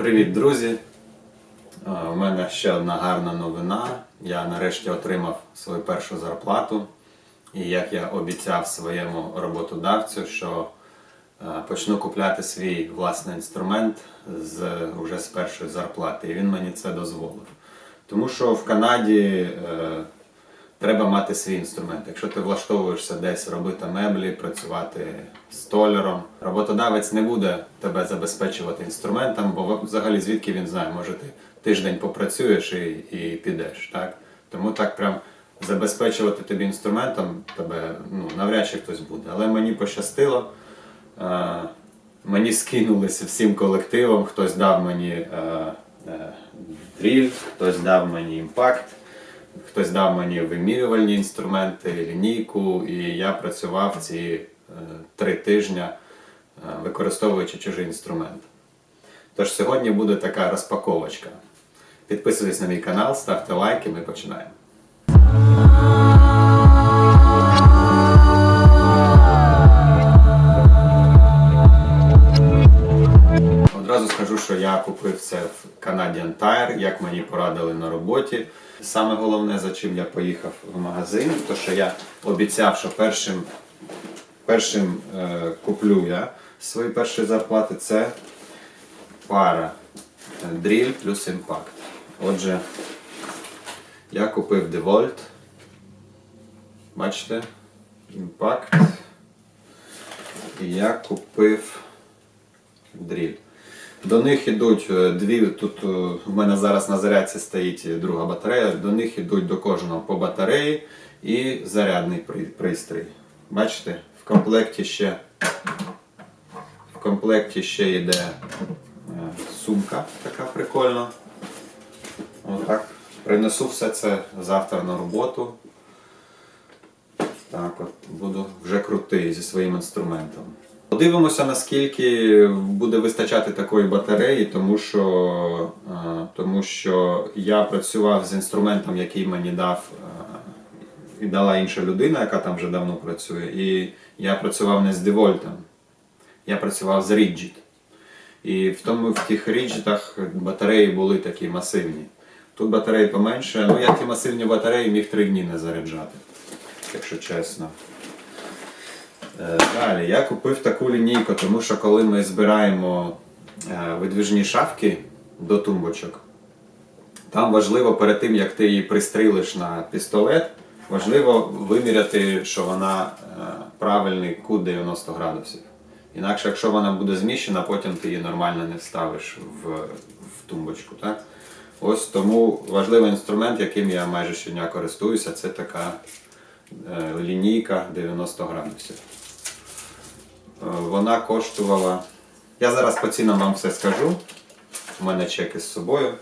Привіт, друзі! Е, У мене ще одна гарна новина. Я нарешті отримав свою першу зарплату. І як я обіцяв своєму роботодавцю, що е, почну купляти свій власний інструмент з, уже з першої зарплати. І він мені це дозволив. Тому що в Канаді е, треба мати свій інструмент. Якщо ти влаштовуєшся десь робити меблі, працювати столяром, роботодавець не буде тебе забезпечувати інструментом, бо взагалі звідки він знає, може ти тиждень попрацюєш і, і підеш. Так? Тому так прям забезпечувати тобі інструментом тебе ну, навряд чи хтось буде. Але мені пощастило. Е, мені скинулися всім колективом, хтось дав мені е, е, дріль, хтось дав мені імпакт. Хтось дав мені вимірювальні інструменти, лінійку, і я працював ці е, три тижні, е, використовуючи чужий інструмент. Тож сьогодні буде така розпаковочка. Підписуйтесь на мій канал, ставте лайки, ми починаємо. Одразу скажу, що я купив це в Canadian Tire, як мені порадили на роботі. Саме головне, за чим я поїхав в магазин, то що я обіцяв, що першим, першим е, куплю я свої перші зарплати це пара дріль плюс імпакт. Отже, я купив DeWalt. Бачите? Імпакт. І я купив дріль. До них йдуть е, дві. Тут е, в мене зараз на зарядці стоїть друга батарея. До них йдуть до кожного по батареї і зарядний пристрій. Бачите, в комплекті ще в комплекті ще йде е, сумка така прикольна. Отак. Принесу все це завтра на роботу. Так от, буду вже крутий зі своїм інструментом. Подивимося, наскільки буде вистачати такої батареї, тому що, е, тому що я працював з інструментом, який мені дав е, і дала інша людина, яка там вже давно працює. І я працював не з Девольтом, я працював з Rigid. І в тому в тих ріджитах батареї були такі масивні. Тут батареї поменше, ну я ті масивні батареї міг три дні не заряджати, якщо чесно. Е, Далі, я купив таку лінійку, тому що коли ми збираємо е, видвижні шафки до тумбочок, там важливо перед тим, як ти її пристрілиш на пістолет, важливо виміряти, що вона е, правильний кут 90 градусів. Інакше, якщо вона буде зміщена, потім ти її нормально не вставиш в, в тумбочку. Так? Ось тому важливий інструмент, яким я майже щодня користуюся, це така лінійка 90 градусів. Е, Вона коштувала. Я зараз по цінам вам все скажу. У мене чеки з собою.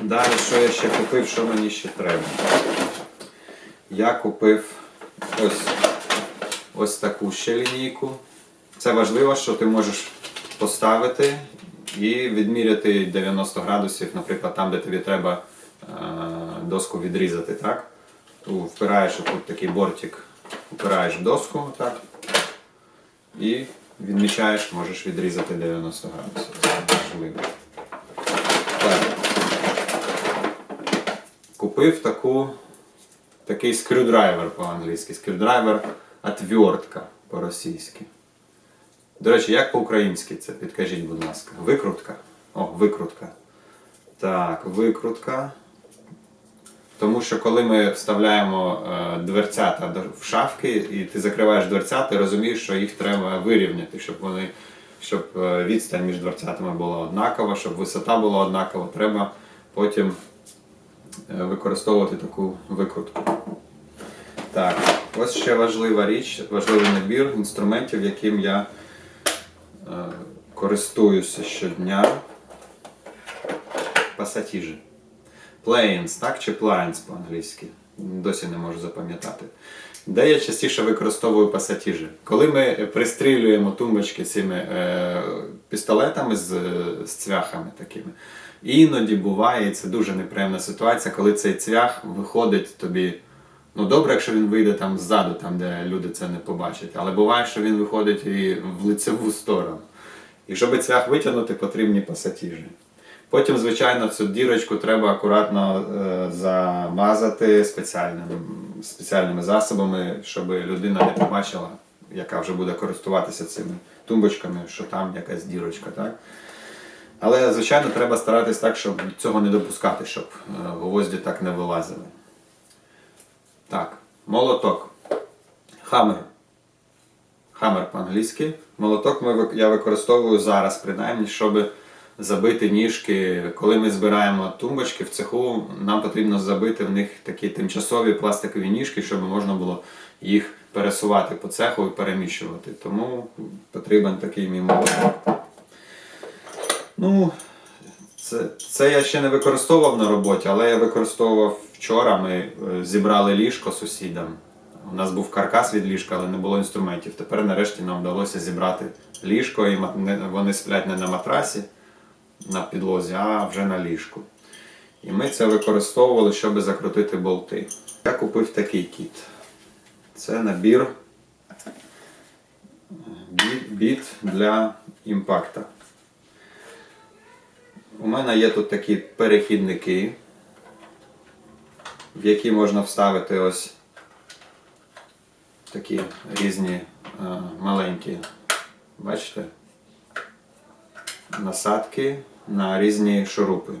Далі, що я ще купив, що мені ще треба? Я купив ось, ось таку ще лінійку. Це важливо, що ти можеш поставити і відміряти 90 градусів, наприклад, там, де тобі треба е, доску відрізати. так? Впираєш тут такий бортик, впираєш в доску, так? І відмічаєш, можеш відрізати 90 градусів. Це важливо. Так. Купив таку, такий скрюдрайвер по-англійськи. Скрюдрайвер отвертка по-російськи. До речі, як по-українськи це? Підкажіть, будь ласка. Викрутка. О, викрутка. Так, викрутка. Тому що коли ми вставляємо е, дверцята в шафки, і ти закриваєш дверцята, ти розумієш, що їх треба вирівняти, щоб вони, щоб е, відстань між дверцятами була однакова, щоб висота була однакова. Треба потім е, використовувати таку викрутку. Так, ось ще важлива річ, важливий набір інструментів, яким я користуюся щодня. Пасатіжі. Planes, так? Чи Planes по-англійськи? Досі не можу запам'ятати. Де я частіше використовую пасатіжі? Коли ми пристрілюємо тумбочки цими е, пістолетами з, з цвяхами такими, іноді буває, і це дуже неприємна ситуація, коли цей цвях виходить тобі. Ну, добре, якщо він вийде там ззаду, там, де люди це не побачать. Але буває, що він виходить і в лицеву сторону. І щоб цвях витягнути, потрібні пасатіжі. Потім, звичайно, цю дірочку треба акуратно е, замазати спеціальним, спеціальними засобами, щоб людина не побачила, яка вже буде користуватися цими тумбочками, що там якась дірочка. Так? Але, звичайно, треба старатись так, щоб цього не допускати, щоб е, гвозді так не вилазили. Так, молоток. Хаммер. Хаммер по-англійськи. Молоток я використовую зараз, принаймні, щоб забити ніжки. Коли ми збираємо тумбочки в цеху, нам потрібно забити в них такі тимчасові пластикові ніжки, щоб можна було їх пересувати по цеху і переміщувати. Тому потрібен такий мій молоток. Ну, це, це я ще не використовував на роботі, але я використовував вчора. Ми е, зібрали ліжко сусідам. У нас був каркас від ліжка, але не було інструментів. Тепер нарешті нам вдалося зібрати ліжко, і вони сплять не на матрасі на підлозі, а вже на ліжку. І ми це використовували, щоб закрутити болти. Я купив такий кіт. Це набір бі- біт для імпакта. У мене є тут такі перехідники, в які можна вставити ось такі різні е, маленькі, бачите, насадки на різні шурупи.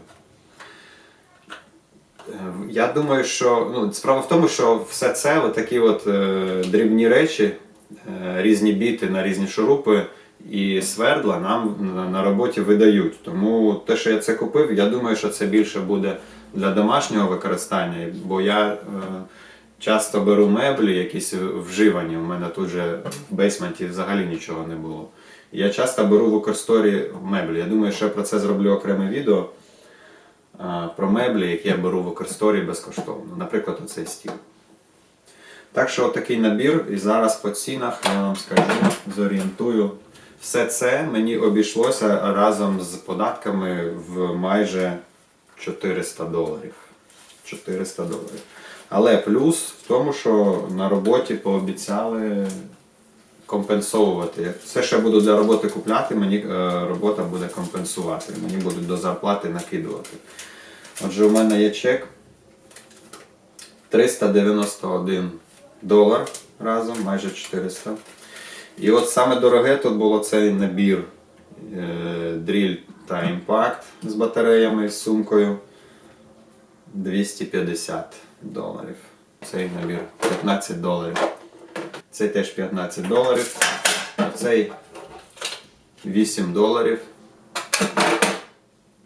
Е, Я думаю, що ну, справа в тому, що все це такі от е, дрібні речі, е, різні біти на різні шурупи і свердла нам на, на роботі видають. Тому те, що я це купив, я думаю, що це більше буде для домашнього використання, бо я е, часто беру меблі, якісь вживані. У мене тут же в бейсменті взагалі нічого не було. Я часто беру в Укрсторі меблі. Я думаю, що я про це зроблю окреме відео про меблі, які я беру в Укрсторі безкоштовно. Наприклад, оцей стіл. Так що такий набір, і зараз по цінах я вам скажу, зорієнтую. Все це мені обійшлося разом з податками в майже 400 доларів. 400 доларів. Але плюс в тому, що на роботі пообіцяли компенсовувати. Все, що я буду для роботи купляти, мені е, робота буде компенсувати. Мені будуть до зарплати накидувати. Отже, у мене є чек 391 долар разом, майже 400. І от саме дороге тут було цей набір е, дріль та імпакт з батареями з сумкою. 250 доларів. Цей набір 15 доларів. Цей теж 15 доларів. А цей 8 доларів.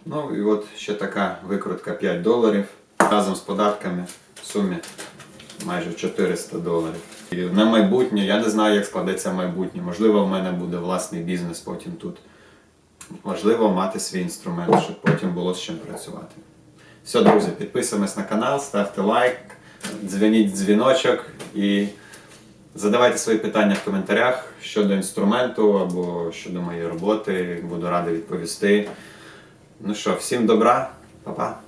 Ну і от ще така викрутка 5 доларів. Разом з податками в сумі майже 400 доларів. І на майбутнє, я не знаю, як складеться майбутнє. Можливо, в мене буде власний бізнес потім тут. Важливо мати свій інструмент, щоб потім було з чим працювати. Все, друзі, підписуємось на канал, ставте лайк, дзвоніть дзвіночок і задавайте свої питання в коментарях щодо інструменту або щодо моєї роботи. Буду радий відповісти. Ну що, всім добра, па-па.